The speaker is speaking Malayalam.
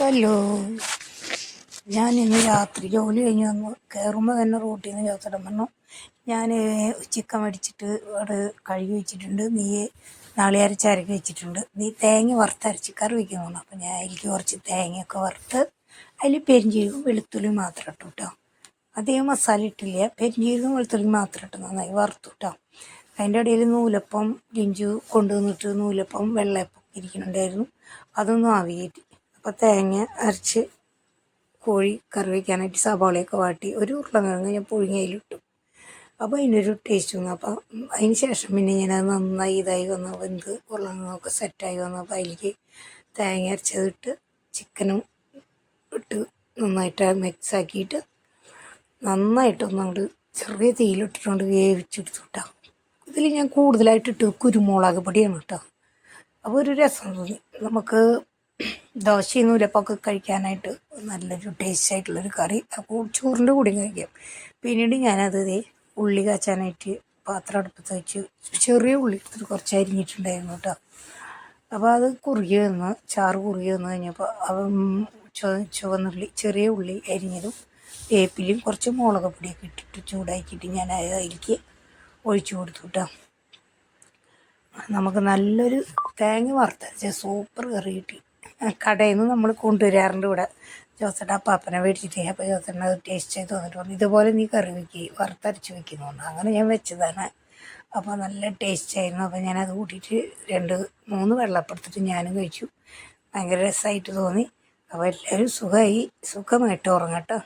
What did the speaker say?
ഹലോ ഞാൻ ഇന്ന് രാത്രി ജോലി കഴിഞ്ഞ് വന്ന്. കയറുമ്പോൾ തന്നെ റോട്ടിൽ നിന്ന് ചോദിച്ചിടം പറഞ്ഞു. ഞാൻ ചിക്കൻ മേടിച്ചിട്ട് അവിടെ കഴുകി വെച്ചിട്ടുണ്ട്. നീ നാളെ അരച്ച് അരക്കി വെച്ചിട്ടുണ്ട്. നീ തേങ്ങ വറുത്തരച്ച് കറി വയ്ക്കുന്നു അപ്പം ഞാൻ എനിക്ക് കുറച്ച് തേങ്ങയൊക്കെ വറുത്ത് അതിൽ പെരിഞ്ചീരകം വെളുത്തുള്ളി മാത്രം ഇട്ടു കേട്ടോ അധികം മസാല ഇട്ടില്ല. പെരിഞ്ചീരകം വെളുത്തുള്ളി മാത്രം ഇട്ട്. നന്നായി വറുത്തു കേട്ടോ അതിന്റെ ഇടയിൽ നൂലപ്പം ലിഞ്ചു കൊണ്ടുവന്നിട്ട് നൂലപ്പം വെള്ളയപ്പം ഇരിക്കുന്നുണ്ടായിരുന്നു. അതൊന്നും ആവിയേറ്റി. അപ്പോൾ തേങ്ങ അരച്ച് കോഴി കറി വയ്ക്കാനായിട്ട് സവാളയൊക്കെ വാട്ടി ഒരു ഉരുളക്കിഴങ്ങ് ഞാൻ പുഴുങ്ങയിലിട്ടു അപ്പോൾ അതിനൊരു ടേസ്റ്റ് വന്നു. അപ്പോൾ അതിന് ശേഷം പിന്നെ ഞാനത് നന്നായി ഇതായി വന്നു. വെന്ത് ഉരുളക്കിഴങ്ങൊക്കെ സെറ്റായി വന്നു. അപ്പോൾ അതിലേക്ക് തേങ്ങ അരച്ചതിട്ട് ചിക്കനും ഇട്ട് നന്നായിട്ട് മിക്സ് ആക്കിയിട്ട് നന്നായിട്ടൊന്നും ചെറിയ തീയിലിട്ടിട്ടുണ്ട് വേവിച്ചെടുത്തു കേട്ടോ ഇതിൽ ഞാൻ കൂടുതലായിട്ടിട്ട് കുരുമുളക് പൊടിയാണ് കേട്ടോ അപ്പോൾ ഒരു രസം തോന്നി. നമുക്ക് ദോശയും നൂലപ്പൊക്കെ കഴിക്കാനായിട്ട് നല്ലൊരു ടേസ്റ്റ് ആയിട്ടുള്ളൊരു കറി. ചോറിന്റെ കൂടി കഴിക്കാം. പിന്നീട് ഞാനത് ഉള്ളി കാച്ചാനായിട്ട് പാത്രം അടുപ്പത്ത് വെച്ച് ചെറിയ ഉള്ളി എടുത്തിട്ട് കുറച്ച് അരിഞ്ഞിട്ടുണ്ടായിരുന്നു കേട്ടോ. അപ്പോൾ അത് കുറുകി വന്ന് ചാറ് കുറുകി വന്ന് കഴിഞ്ഞപ്പോൾ അവ ചുവ- ചുവന്നുള്ളി ചെറിയ ഉള്ളി അരിഞ്ഞതും വേപ്പിലും കുറച്ച് മുളക് പൊടിയൊക്കെ ഇട്ടിട്ട് ചൂടാക്കിയിട്ട് ഞാൻ അത് അതിലേക്ക് ഒഴിച്ചു കൊടുത്തു കേട്ടോ. നമുക്ക് നല്ലൊരു തേങ്ങ വറുത്തരച്ച സൂപ്പർ കറി കിട്ടി. കടയിൽ നിന്ന് നമ്മൾ കൊണ്ടുവരാറുണ്ട് ഇവിടെ. ജോസേട്ട പാപ്പനെ മേടിച്ചിട്ട് അപ്പോൾ ജോസേട്ടൻ ടേസ്റ്റ് ചെയ്ത് തോന്നിട്ട് പറഞ്ഞു ഇതുപോലെ നീ കറി വെക്കുക വറുത്തരച്ച് വെക്കുന്നുണ്ട് അങ്ങനെ ഞാൻ വെച്ചതാണ്. അപ്പോൾ നല്ല ടേസ്റ്റ് ആയിരുന്നു. അപ്പോൾ ഞാനത് കൂട്ടിയിട്ട് രണ്ട് മൂന്ന് വെള്ളപ്പെടുത്തിട്ട് ഞാനും കഴിച്ചു. ഭയങ്കര രസമായിട്ട് തോന്നി. അപ്പോൾ എല്ലാവരും സുഖമായി സുഖമായിട്ട് ഉറങ്ങട്ടോ